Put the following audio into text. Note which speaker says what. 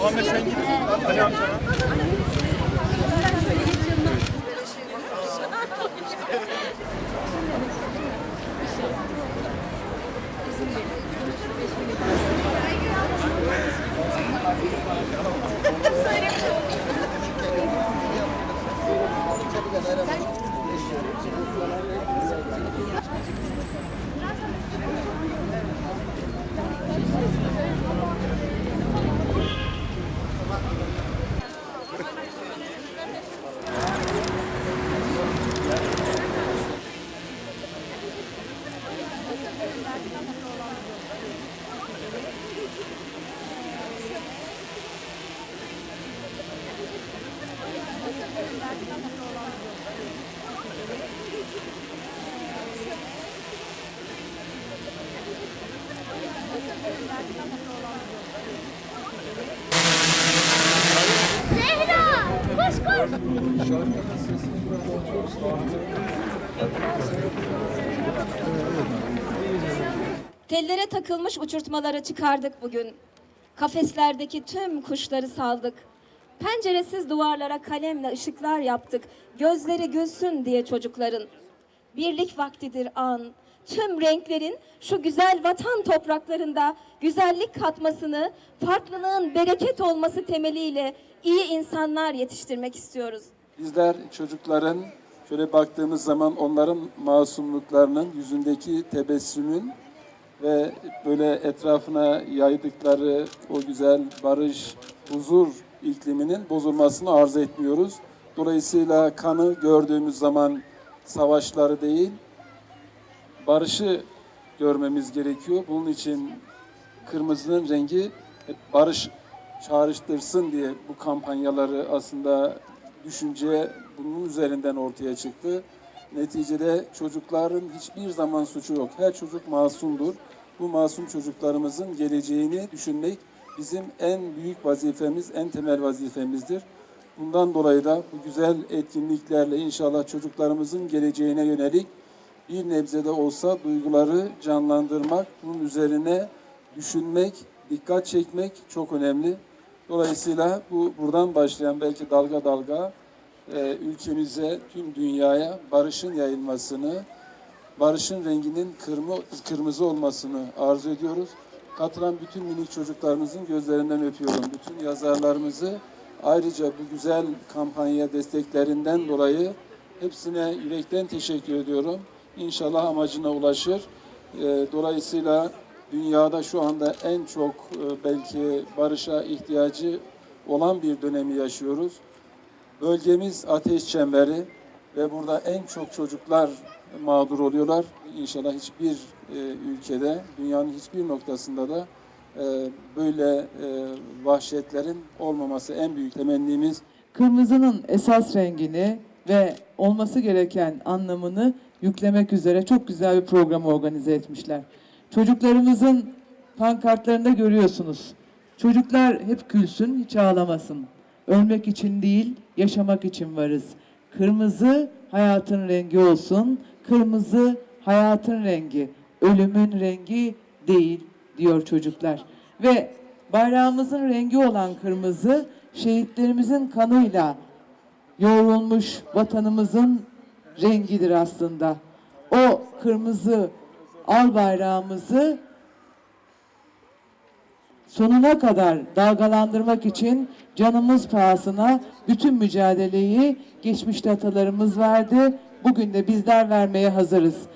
Speaker 1: Ahmet sen git. Ali amcana.
Speaker 2: Tellere takılmış uçurtmaları çıkardık bugün. Kafeslerdeki tüm kuşları saldık. Penceresiz duvarlara kalemle ışıklar yaptık. Gözleri gülsün diye çocukların. Birlik vaktidir an. Tüm renklerin şu güzel vatan topraklarında güzellik katmasını, farklılığın bereket olması temeliyle iyi insanlar yetiştirmek istiyoruz.
Speaker 3: Bizler çocukların şöyle baktığımız zaman onların masumluklarının yüzündeki tebessümün ve böyle etrafına yaydıkları o güzel barış, huzur ikliminin bozulmasını arzu etmiyoruz. Dolayısıyla kanı gördüğümüz zaman savaşları değil, barışı görmemiz gerekiyor. Bunun için kırmızının rengi barış çağrıştırsın diye bu kampanyaları aslında düşünce bunun üzerinden ortaya çıktı. Neticede çocukların hiçbir zaman suçu yok. Her çocuk masumdur. Bu masum çocuklarımızın geleceğini düşünmek bizim en büyük vazifemiz, en temel vazifemizdir. Bundan dolayı da bu güzel etkinliklerle inşallah çocuklarımızın geleceğine yönelik bir nebze de olsa duyguları canlandırmak, bunun üzerine düşünmek, dikkat çekmek çok önemli. Dolayısıyla bu buradan başlayan belki dalga dalga e, ülkemize, tüm dünyaya barışın yayılmasını, barışın renginin kırmı, kırmızı olmasını arzu ediyoruz. Katılan bütün minik çocuklarımızın gözlerinden öpüyorum. Bütün yazarlarımızı ayrıca bu güzel kampanya desteklerinden dolayı hepsine yürekten teşekkür ediyorum. İnşallah amacına ulaşır. E, dolayısıyla dünyada şu anda en çok e, belki barışa ihtiyacı olan bir dönemi yaşıyoruz. Bölgemiz ateş çemberi ve burada en çok çocuklar mağdur oluyorlar. İnşallah hiçbir e, ülkede, dünyanın hiçbir noktasında da böyle e, vahşetlerin olmaması en büyük temennimiz.
Speaker 4: kırmızının esas rengini ve olması gereken anlamını yüklemek üzere çok güzel bir program organize etmişler. Çocuklarımızın pankartlarında görüyorsunuz. Çocuklar hep gülsün, hiç ağlamasın. Ölmek için değil, yaşamak için varız. Kırmızı hayatın rengi olsun. Kırmızı hayatın rengi, ölümün rengi değil diyor çocuklar. Ve bayrağımızın rengi olan kırmızı şehitlerimizin kanıyla yoğrulmuş vatanımızın rengidir aslında. O kırmızı al bayrağımızı sonuna kadar dalgalandırmak için canımız pahasına bütün mücadeleyi geçmişte atalarımız verdi. Bugün de bizler vermeye hazırız.